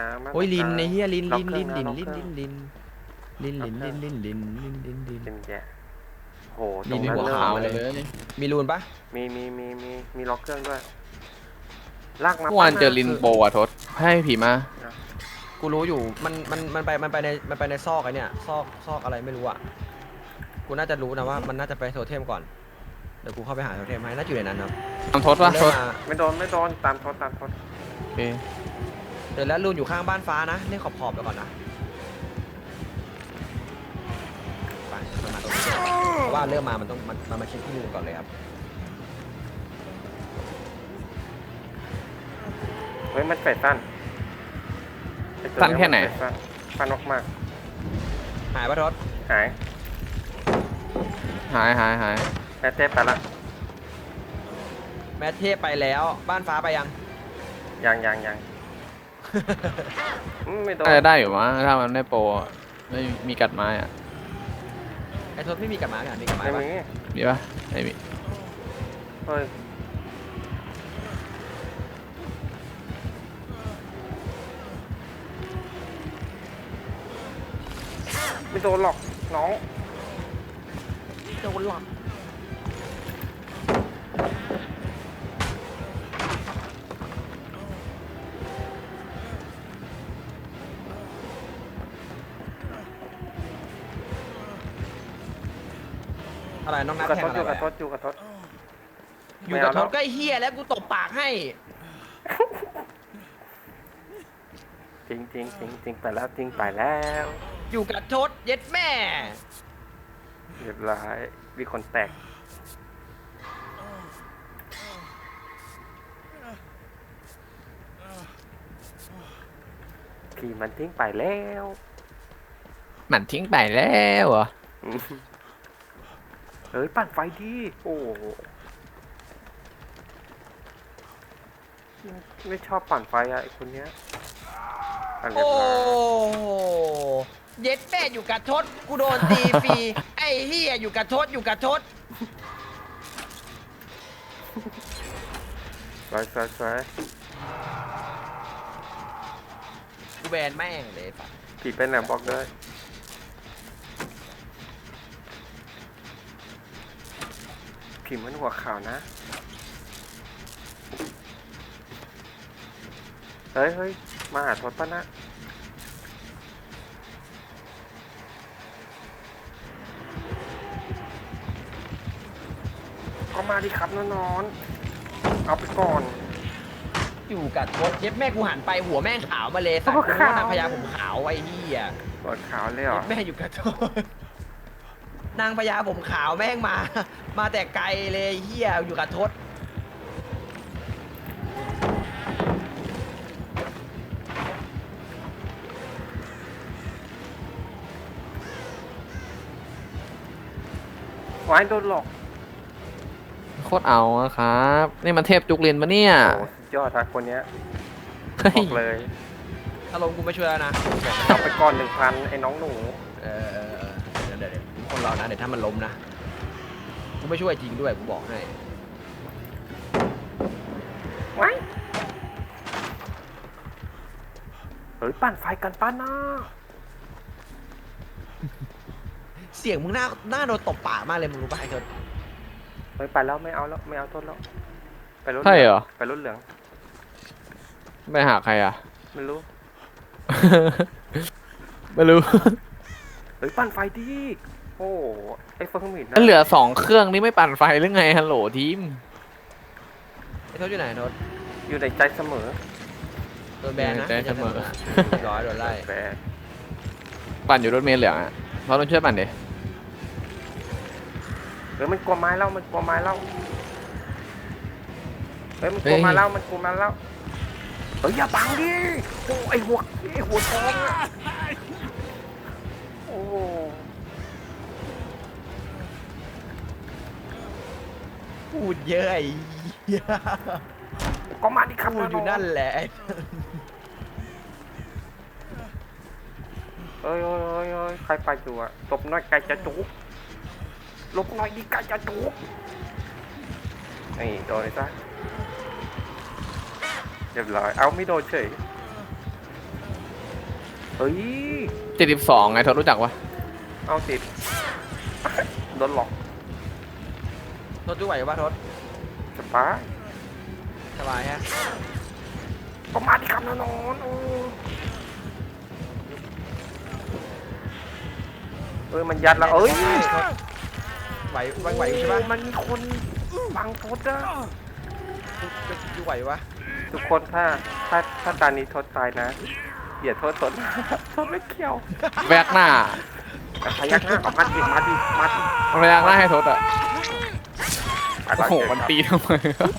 น้ำมาโอ้ยลินตรงกไอ้ลางเฮียลินล็อลิกนเครื่ลิองนลินล็อกลินเครื่ลิองนลินลินลินล็ลิอกนเครื่ลิองนลินลินลินลินลินเป็นแย่โหตลิรงนนั้นหัวเริ่ขาวมเลยมีรูนปะมีมีมีมีมีล็อกเครื่องด้วยลากมาเมื่อวานปั้เจอลินโปอะทศให้ผีมากูรู้อยู่มันมันมันไปมันไปในมันไปในซอกไอ้เนี่ยซอกซอกอะไรไม่รู้อะกูน่าจะรู้นะว่ามันน่าจะไปโทเทมก่อนเดี๋ยวกูเข้าไปหาโทเทมให้น่าจะอยู่ในนั้นครับทำทศวะเริ่ทมศมาไม่โดนไม่โดนตามทศตามทศโอเค เดี๋ยวแล้วรูนอยู่ข้างบ้านฟ้านะเล่นขอบขอบๆไปก่อนนะไปมันมาตรงนี้เพราะว่าเริ่มมามันต้องมันมันมาเช็คที่รูนก่อนเลยครับเฮ้ยมันเฟดสั้นอ้ตัวสั้นแค่ไหน มัเฟดสั้นสั้นมากหายปะทศๆหายหายหายหายแม่เต้ไปละแมทเทพไปแล้วบ้านฟ้าไปยังยังยังยังอืม ไม่โดนน่าจะได้อยู่มั้งถ้ามันได้โปรอะไม่มีกัดไม้อะไอ้ทศไม่มีกับหมากันมีกับหมาไม่ปะมีมีปะไม่มีเฮ้ยไม่โดนหรอกน้องโดนหลอก อะไรน้องนัทกระแททงษอะอไรยู่กไประทษอะอยู่กระทษอยู่กับไม่ทเอาศก็ไอ้เฮียแล้วกูตบปากให้ จริงจริงจริงจริงไปแล้วจริงไปแล้วอยู่กับทศเย็ดแม่ เรียบร้อยมีคนแตกขี่มันทิ้งไปแล้ว มันทิ้งไปแล้วเหรอ อืมเฮ้ยปั่นไฟดีโอ้โหไม่ชอบปั่นไฟอะไอคนเนี้ยปั่นเรียโอ้บร้อยเย็ดแม่อยู่กับทศกูโดนตีฟรี ไอ้เฮียอยู่กับทศอยู่กับทศสวยสวยสวยกูแบนแม่งเลยสัสผีเป็นแหนบอกเลย ผีมันหัวขาวนะ เฮ้ยเฮ้ยมาหาทศปะนะ ก็มาดิครับนอนอนๆเอาไปก่อน อยู่กับทศเย็ดแม่กูหันไปหัวแม่งขาวมาเลยสัตหัว์วกูขาวว่านางพญาผมขาวไอ้เหี้ยหัวขาวเลยเหรเย็อดแม่อยู่กับทศ นางพญาผมขาวแม่งมา มาแต่ไกลเลยไอ้เหี้ยอยู่กับทศไว้โดนหลอกโคตรเอาอะครับ นี่มันเทพจุกลินปะเนี่ยโอ้สุดยอดทักคนเนี้ยเฮ้บย อกเลย อารมณ์กูไม่ช่วยแล้วนะ เอาไปก่อนหนึ่งพันไอ้น้องหนู เออ คนเรานะเดี๋ยวถ้ามันล้มนะกูไม่ช่วยจริงด้วยกูบอกให้ไว้เฮ้ยปั่นไฟกันป้าน้าเสียงมึงหน้าหน้าโดนตบปากมากเลยมึงรู้ป่ะไอ้ทศเฮ้ยไปแล้วไม่เอาแล้วไม่เอาต้นแล้ว ไปรถใช่เหรอ ไปรถเหลืองไปหาใครอะไม่รู้ไม่รู้ เฮ้ยปั่นไฟดี โอ้ไอ้เฟิร์งมิดนะแล้วเหลือสองเครื่องนี่ไม่ปั่นไฟหรือไงฮัลโหลทีมไอ้ทศอยู่ไหนทศอยู่ในใจเสมอโดนแบนนะใจเสมอเรียบร้อยโดนไล่แหมปั่นอยู่รถเมล์เหลืองอะเพราะต้องช่วยปั่นดิเฮ้ยมันกลัวไม้แล้วมันกลัวไม้แล้วเฮ้ยมันกลัวไม้แล้วมันกลัวไม้แล้วเฮ้ยอย่าบังดิโอ้ไอ้หัวไอ้หัวทองอะโอ้ พูดเยอะไอ้เหี้ยก็มาดิครับพูดอยู่นั่นแหละเอ้ยเอ้ยเอ้ยเอ้ยใครไปอยู่อะหลบหน้อยไก่จะจุกหลบหน่อยดิไก่จะจุกนี่โดนเลยซะเรียบร้อยเอาไม่โดนเฉยเฮ้ย เจ็ดสิบสองไงทศรู้จักปะเอาติด โดนหลอก ทศจุกไหวปะทศสปาสบายฮะก็มาที่คำนอนโอ้เอ้ยมันยัดแล้วเอ้ยไหวไหวไหวอยู่ใช่ปะมันมีคนบังทศอะจุกจุกไหวปะทุกคนถ้าถ้าถ้าตานี้ทศตายนะอย่าโทษทศทศไม่เกี่ยวแวกหน้าแต่พยักหน้ากับมาดิมาดิมาดิแวกหน้าให้ทศอะ ไปก่โอ้นโหเจอมันครับตีทำไมวะ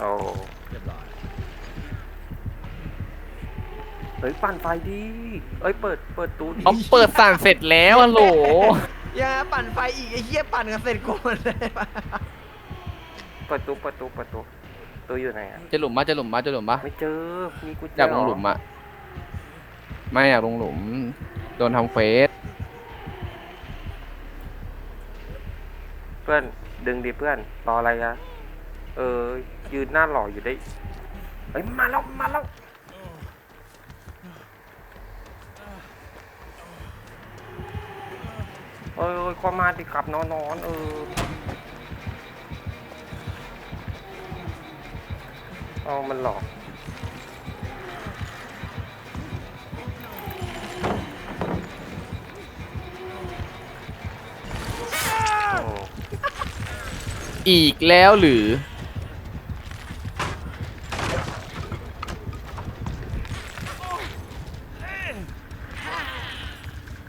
โอ้เรียบร้อยเฮ้ยปั่นไฟดีเอ้ยเปิดเปิดตู้ดิเขาเปิดสั่นเสร็จแล้วอะโหลอย่าปั่นไฟอีกไอ้เหี้ยปั่นกันเสร็จกูหมดเลยปะเปิดตู้เปิดตู้เปิดตู้ ตู้อยู่ไหนอะจะหลุมปะจะหลุมปะจะหลุมปะไม่เจอ มีกุญแจอยากลงเรหลุมอะไม่อยากลงหลุม โดนทำเฟสเพื่อน ดึงดิเพื่อน รออะไรอะเออ ยืนหน้าหล่ออยู่ได้เฮ้ย มาแล้ว มาแล้ว เอ้ยเอ้ยก็มาดิครับนอนนอนเออ เอามันหลอกโอ้อีกแล้วหรือ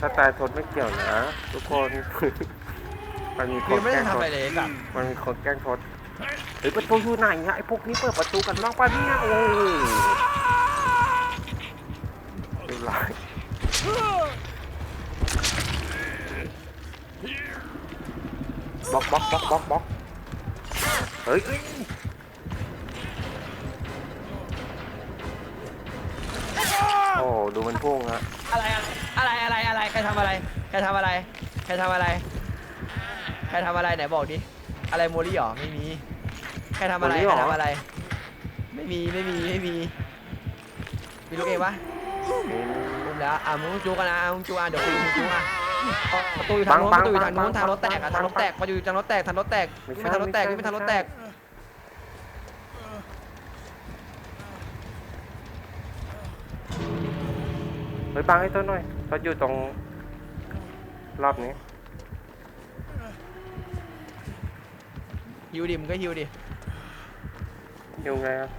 ถ้าตายทนไม่เกี่ยวนะ ทุกคน มันมีคคืนอไม่แกได้ล้งทำทอะไรนเลยกับมันมีคนแกล้งทน เฮ้ยประตูอยู่ไหนเนี่ยไอ้พวกนี้เปิดประตูกันบ้างป่ะเนี่ยโอ้ดูร้ายบล็อกบล็อกบล็อกบล็อกบล็อกเฮ้ยอ้ยโอ้ดูมันพุ่งอะอะไรอะไรอะไรอะไรใครทำอะไรใครทำอะไรใครทำอะไรใครทำอะไรไหนบอกดิอะไรโมลี่หรอไม่มี ใครทำอะไร ใครทำอะไร ไม่มี ไม่มี ไม่มี มีลูกเองปะอุ้มแล้ว อะมึงจูกันนะอะมึงจูอะเดี๋ยวคุยมึงจูอะประตูอยู่ทางโน้นประตูอยู่ทางโน้นทางรถแตกอะทางรถแตกมาอยู่ทางรถแตกทางรถแตกไม่ทางรถแตกไม่ทางรถแตกเฮ้ยบังให้ต้นหน่อยต้นอยู่ตรงรอบนี้ฮิวดิมึงก็ฮิวดิอ ยู่ไงครับ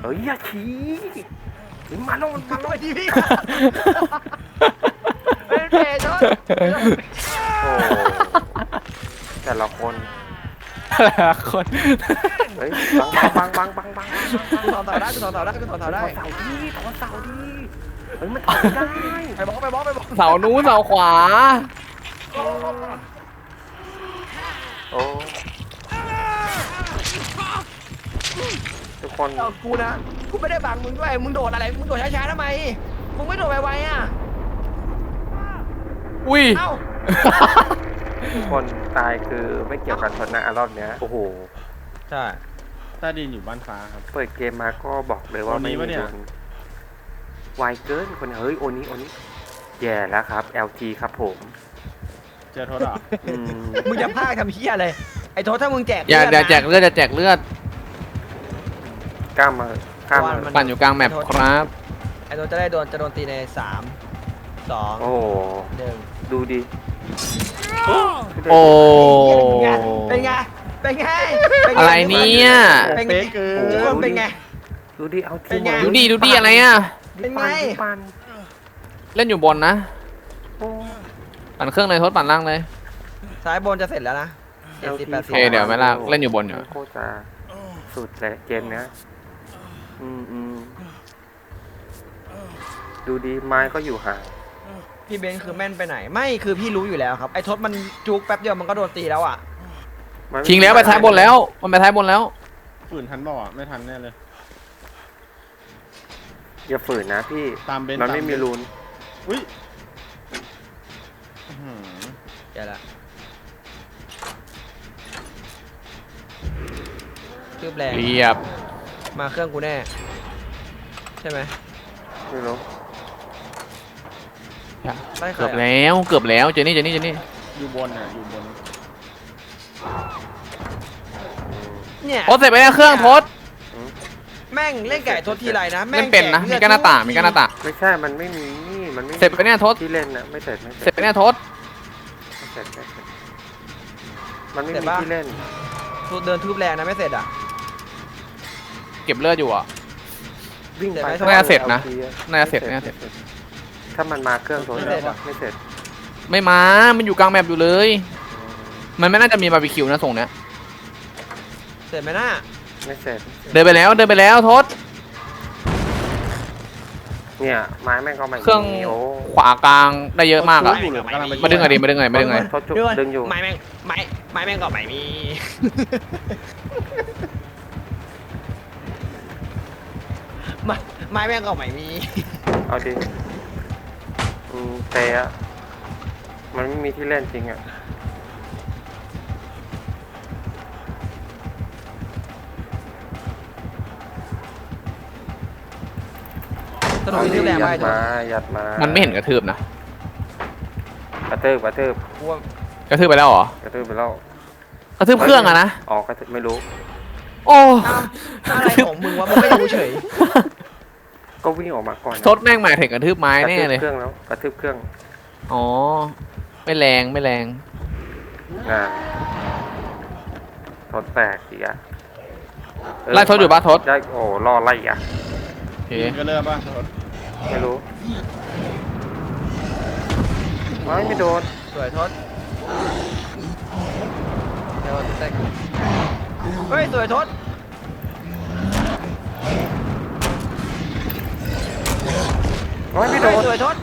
เฮ้ยอย่าชี้เฮ้ยมาโน่นมาโน่นไปดิพี่เป็นเพจชดโอ้แต่ละคนคนเฮ้ยบังบังบังบังบังบังกูถอนเสาได้กูถอนเสาได้กูถอนเสาได้ถอนเสาดีถอนเสาดีเฮ้ยมันถอนไม่ได้ไปบล็อกไปบล็อกไปบล็อกเสานู้นเสาขวา โอ้ทุกคน เอากูนะ กูไม่ได้บังมึงด้วย มึงโดดอะไร มึงโดดช้าๆทำไม มึงไม่โดดไวๆอะ อุ้ย เอ้าทุกคนตายคือไม่เกี่ยวกับชนะรอบเนี้ย โอ้โห ใช่ใต้ดินอยู่บ้านฟ้าครับ เปิดเกมมาก็บอกเลยว่าโอนี้ไม่ปะเนี่มียโดนไวเกินคนเฮ้ยโอนี้โอนี้แย่แล้วครับ LG ครับผม เจอโทษอะอืมมึงจะพากทำเฮียอะไร ไอ้โทษถ้ามึงแจกอย่าเลือย่าดนะ แจกเลือดอย่าแจกเลือดกล้ามมากล้ามมามัน ปั่นอยู่กลางแมปครับ ไอ้โทษจะได้โดนจะโดนตีในสามสองโอ้โหหนึ่งดูดิโอ้ เป็นไง เป็นไง เป็นไงอะไรเนี่ย เป็นไงเป๊ะเกิโอ้โหนเป็นไง ดูดิเอาเป็ทีนไง ดูดิดูดิอะไรอะ เป็นไง ปันเล่นอยู่บนนะ โอ้ ปั่นเครื่องเลยทดปั่นล่างเลย ซ้ายบนจะเสร็จแล้วนะเจ็ดสิบแปดสิบเอ้ยเดี๋ยวไม่ลากเล่นอยู่บนอยู่ โคตรจะสุดเลยเกมเนี้ยอืมอืมดูดิไม้ก็อยู่ห่าง พี่เบนซ์คือแม่นไปไหน ไม่คือพี่รู้อยู่แล้วครับ ไอ้ทศมันจุกแป๊บเดียวมันก็โดนตีแล้วอะ มันม่ทิ้งแล้วไปท้ายบนแล้ว มันไปท้ายบนแล้ว ฝืนทันบ่อะไม่ทันแน่เลย อย่าฝืนนะพี่ตามเบนซ์มันไม่ตามเบนซ์ มีรูนอุ้ยอื้อหือแย่ ละคืบแรงเรียบมาเครื่องกูแน่ ใช่ไหม ไม่รู้ไล่ใครเกือบอะแล้วเกือบแล้วเจนี่เจนี่เจนี่อยู่บนอะอยู่บนเนี่ยโทษเสร็จไปแล้วเครื่องโทษแม่งเล่นไก่ทดทีไรนะแม่เล่งนเป็นนะแจมีลือดก้านหน้าต่างทุมีก้านหน้าต่าง ไม่ใช่มันไม่มีมันไม่มีเสร็จไปเนี่ยโทษที่เล่นนะไม่เสร็จไม่เสเสร็ร็จจไปเนี่ยโทษไม่เสร็จไม่เสร็จมันไม่มีที่เล่น ทุบเดินทุบแรงนะไม่เสร็จอะ เก็บเลือดอยู่อะ วิ่งไปเสร็จไหม น่าจะเสร็จนะอาทีอน่าจะเสร็จน่าจะเสร็จ ถ้ามันมาเครื่องโทรไม่เสร็จอะไม่เสร็จไม่มา มันอยู่กลางแมปอยู่เลย มันไม่น่าจะมีบาร์บีคิวนะส่งเนี้ย เสร็จไหมน่าไม่เสร็จ เดินไปแล้ว เดินไปแล้วโทษ เนี่ยไม้แม่งก็ไม่มีเครื่องโอ้ขวากลางได้เยอะมากอะโทษอยู่หรือกำลังไปมาดึงอะไรมาดึงอะไรมาดึงอะไรโทษจุเดี๋ยวก่อนดึงอยู่ไม้แม่งไม้ไม้แม่งก็ไม่มีไม้ไม้แม่งก็ไม่มีเอาดิอืมเตะอะมันไม่มีที่เล่นจริงอะ สนุกที่ทุบแรงยัไปดทุบมายัดมามันไม่เห็นกระทืบนะ กระตืบกระตืบกูว่ากระทืบไปแล้วเหรอ กระตืบไปแล้วกระทืบเครื่องอะนะออกกระตืบไม่รู้ โอ้อ้าวอะไรของมึงวะมึงไม่รู้เฉยก็วิ่งออกมาก่อนนะทดแม่งหมายถึงกระทืบไม้กระแน่ทืบเลย เครื่องแล้วกระทืบเครื่องอ๋อ ไม่แรงไม่แรง อ่าทดแตกอีกอะเไล่ทดอยู่ปะทด ได้โอ้รอไล่อีกอะโอ เคยิงก็เริ่มป่ะรถไม่รู้ไม่ไม่โดนสวยทศเดี๋ยวแตกเฮ้ยสวยทศไม่ไม่โดเฮ้ยนสวยทศ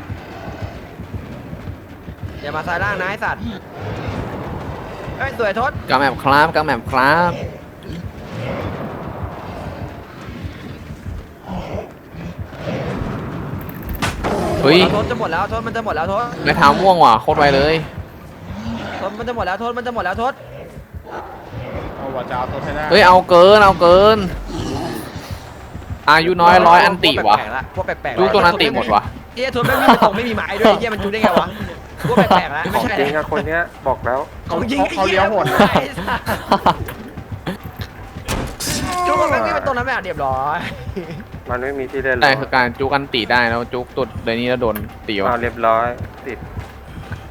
อย่ามาสายล่างนะไอ้สัตว์เฮ้ยสวยทศกลางแมปครับกลางแมปครับ เฮ้ย ทศจะหมดแล้วทศมันจะหมดแล้วทศในเท้าม่วงว่ะโคตรไวเลย ทศมันจะหมดแล้วทศมันจะหมดแล้วทศเอาวัวจะเอาตัวให้ได้เฮ้ยเอาเกินเอาเกิน อายุน้อยร้อยอันติวะพกแปลกๆละพวกแปลกๆยุคตัวนั้นติหมดวะเฮียทศไม่มีตรงไม่มีไม้ด้วยเฮียมันจุดได้ไงวะพวกแปลกๆละขไม่องใช่จริงอะคนเนี้ยบอกแล้วของจริงเขาเลี้ยวโหดไอ้สัตว์จุกมันไม่เป็นตรงนั้นแบบเรียบร้อย มันไม่มีที่เล่นหรแต่อกคือการจุกอันติได้แล้วจุกตุดในนี้แล้วโดนตีวะเอาเรียบร้อย ติด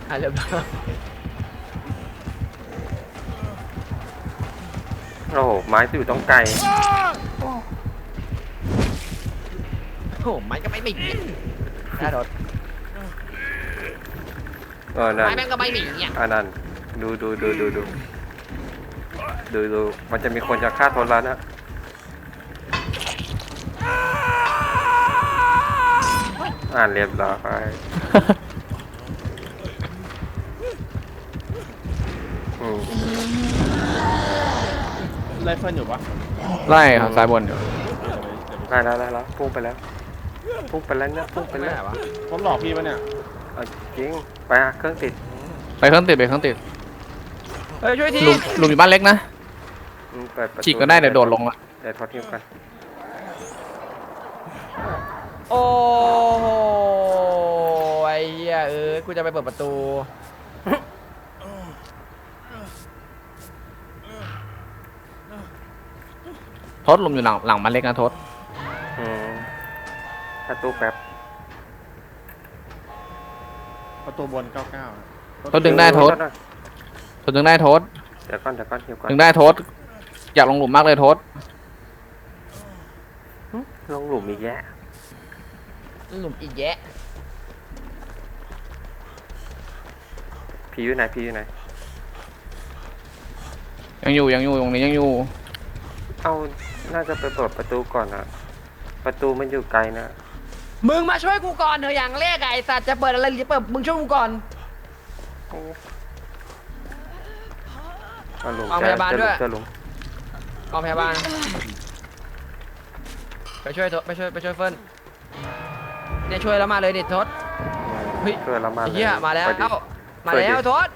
อะเรียบร้อยโอ้โหไม้อยู่ต้องไกลโอ้โหไม้ก็ไม่มีน่าโดนเออนั่นไม้แม่งก็ไม่มีเนี่ยอันนั้นดูดูดูดูดูดูดูมันจะมีคนจะฆ่าทนแล้วนะ อ่านเรียบร้อยอืมไล่เฟิร์นอยู่ปะไล่ครับซ้ายบนอยู่เดี๋ยวไปเดี๋ยวไปได้แล้วได้แล้วพุ่งไปแล้วพุ่งไปแล้วเนี่ยพุ่งไปไม่แล้วได้วะผมหลอกพี่ปะเนี่ยเอาจริงไปอะเครื่องติดไปเครื่องติดไปเครื่องติดเฮ้ยช่วยทีหลุมหลุมอยู่บ้านเล็กนะอืมเปิดประตูฉีกก็ได้เดี๋ยวโดดลงละเดี๋ยวทอดทิ้งกันโอ้โหไอ้ เหี้ยเออกูจะไปเปิดประตูทดหลุมอยู่หลังหลังบ้านเล็กนะทดอืมประตูแป๊บประตูบน 99อะทดดึงได้ทดทดดึงได้ทดเดี๋ยวก่อนเดี๋ยวก่อนเดี๋ยวก่อนดึงได้ทดอยากลงหลุมมากเลยทดลงหลุมอีกแยะ หลุมอีกแยะ ผีอยู่ไหนผีอยู่ไหน ยังอยู่ยังอยู่ตรงนี้ยังอยู่ เอาน่าจะไปเปิดประตูก่อนนะประตูมันอยู่ไกลนะ มึงมาช่วยกูก่อนเถอะอย่างแรกอะไอ้สัตว์จะเปิดอะไรหรือจะเปิดมึงช่วยกูก่อนโอ้เอาหลุมเอาจะพยาบาลจะหลุด้มวยจะหลุมกองพยาบาลไปช่วยเถอะไปช่วยไปช่วยเฟิร์นเนี่ยช่วยแล้วมาเลยเด็ดทศ เฮ้ยช่วยเรามาไอ้เหี้ยลมาแล้ว ไปดิเอ้า มาช่วยดิ แล้วทศ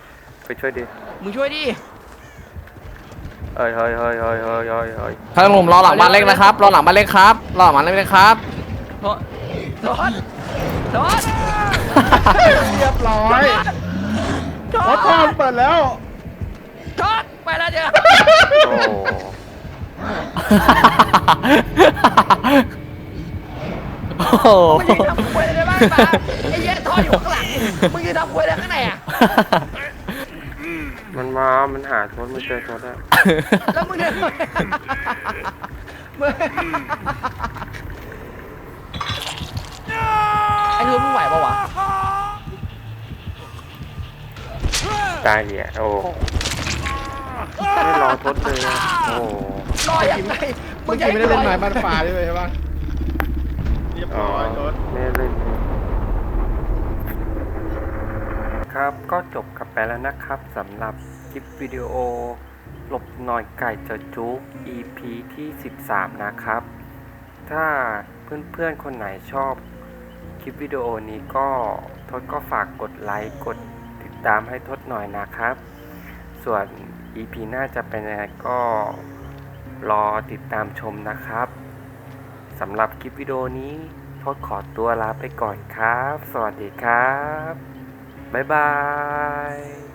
ไปช่วยดิ มึงช่วยดิ เฮ้ยเฮ้ยเฮ้ยเฮ้ยเฮ้ยเฮ้ยเฮ้ยท่านผมรอหลังบ้านเล็กนะครับ รอหลังบ้านเล็กครับ รอหลังบ้านเล็กนะครับ ทศทศทศเรียบร้อยทรถทอศงเปิดแล้ว ทศไปแล้วเจ้าโอ้ โอ้โห มึงยืนทำควยอะไรได้บ้างปะไอ้เหี้ยทศอยู่ข้างหลัง มึงยืนทำควยอะไรข้างในอะ มันมา มันหาโทษมันเจอโทษแล้วแล้วมึงเดินมึงไอ้คือมึงไหวปะวะตายเนี่ยโอ้ไม่รอโทษเลยอะโอ้รอยังไงเมื่อกี้ไม่ได้เล่นไม้บ้านฟ้าด้วยใช่ปะเรียบ อ๋อร้อยรถไม่ได้เล่นครับก็จบกันไปแล้วนะครับสำหรับคลิปวิดีโอ หลบหน่อยไก่จะจุก EP ที่ 13 นะครับ ถ้าเพื่อนๆคนไหนชอบคลิปวิดีโอนี้ก็ทศก็ฝากกดไลค์กดติดตามให้ทศหน่อยนะครับ ส่วน EP หน้าจะเป็นยังไงก็รอติดตามชมนะครับสำหรับคลิปวิดีโอนี้ ทศขอตัวลาไปก่อนครับ สวัสดีครับ บ๊ายบาย